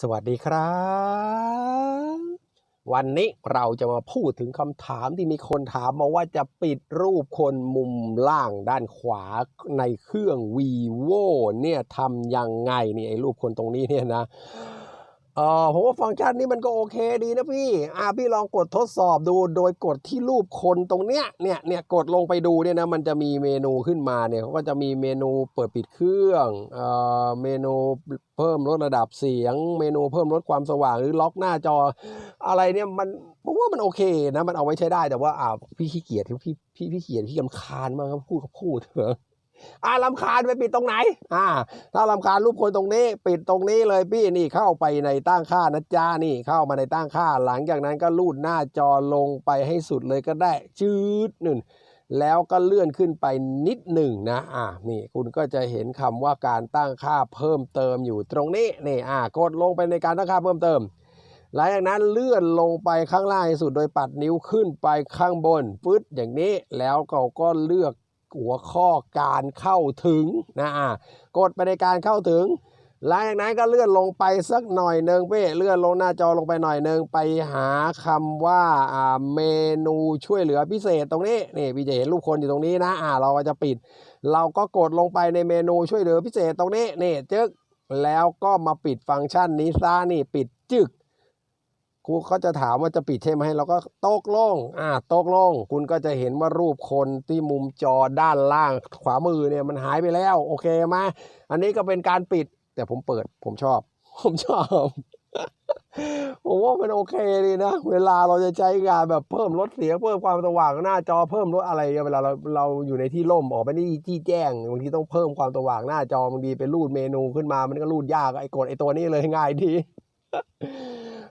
สวัสดีครับ วันนี้เราจะมาพูดถึงคำถามที่มีคนถามมาว่าจะปิดรูปคนมุมล่างด้านขวาในเครื่อง vivo เนี่ยทำยังไงนี่ไอ้รูปคนตรงนี้เนี่ยนะ เออผมว่าฟังก์ชันนี้มันก็โอเคดีนะพี่ อ่าพี่ลองกดทดสอบดูโดยกดที่รูปคนตรงเนี้ย เนี่ยเนี่ยกดลงไปดูเนี่ยนะมันจะมีเมนูขึ้นมาเนี่ยเขาก็จะมีเมนูเปิดปิดเครื่องเอ่อเมนูเพิ่มลดระดับเสียง เมนูเพิ่มลดความสว่างหรือล็อกหน้าจอ อะไรเนี่ยมันผมว่ามันโอเคนะมันเอาไว้ใช้ได้แต่ว่าอ่าพี่ขี้เกียจพี่พี่พี่ขี้เกียจพี่ลำคาญมากครับพูดก็พูดเถอะ อ่าลำคาญไปปิดตรงไหน อ่า ถ้าลำคาญรูปคนตรงนี้ ปิดตรงนี้เลยพี่นี่เข้าไปในตั้งค่านะจ๊ะนี่เข้ามาในตั้งค่า หลังจากนั้นก็ลูดหน้าจอลงไปให้สุดเลยก็ได้จืดหนึ่งแล้วก็เลื่อนขึ้นไปนิดหนึ่งนะ อ่า นี่คุณก็จะเห็นคำว่าการตั้งค่าเพิ่มเติมอยู่ตรงนี้ นี่ อ่า กดลงไปในการตั้งค่าเพิ่มเติม หลังจากนั้นเลื่อนลงไปข้างล่างสุดโดยปัดนิ้วขึ้นไปข้างบนฟึดอย่างนี้ แล้วเราก็เลือก หัวข้อการเข้าถึงนะอ่ากดไปในการเข้าถึง หลังจากนั้นก็เลื่อนลงไปสักหน่อยหนึ่งเป้เลื่อนลงหน้าจอลงไปหน่อยหนึ่งไปหาคำว่าอ่าเมนูช่วยเหลือพิเศษตรงนี้นี่พี่จะเห็นรูปคนอยู่ตรงนี้นะอ่าเราจะปิด เราก็กดลงไปในเมนูช่วยเหลือพิเศษตรงนี้นี่จึ๊กแล้วก็มาปิดฟังก์ชันนี้ซะนี่ปิดจึ๊ก ครูเขาจะถามว่าจะปิดใช่ไหมเราก็ตกลงอ่าตกลงคุณก็จะเห็นว่ารูปคนที่มุมจอด้านล่างขวามือเนี่ยมันหายไปแล้ว โอเคไหมอันนี้ก็เป็นการปิด แต่ผมเปิดผมชอบ ผมชอบผมว่ามันโอเคดีนะ เวลาเราจะใช้งานแบบเพิ่มลดเสียงเพิ่มความสว่างหน้าจอเพิ่มลดอะไรเวลาเราเราอยู่ในที่ร่มออกไปนี่ที่แจ้งบางทีต้องเพิ่มความสว่างหน้าจอบางทีไปรูดเมนูขึ้นมามันก็รูดยากไอ้กดไอ้ตัวนี้เลยง่ายดี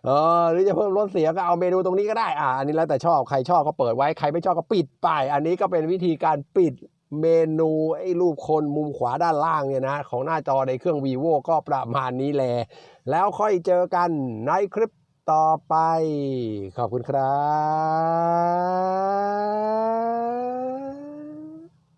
เออหรือจะเพิ่มลดเสียงก็เอาเมนูตรงนี้ก็ได้อ่าอันนี้แล้วแต่ชอบใครชอบก็เปิดไว้ใครไม่ชอบก็ปิดไป อันนี้ก็เป็นวิธีการปิดเมนูไอ้รูปคนมุมขวาด้านล่างเนี่ยนะของหน้าจอในเครื่อง vivo ก็ประมาณนี้แหละแล้วค่อยเจอกันในคลิปต่อไป ขอบคุณครับ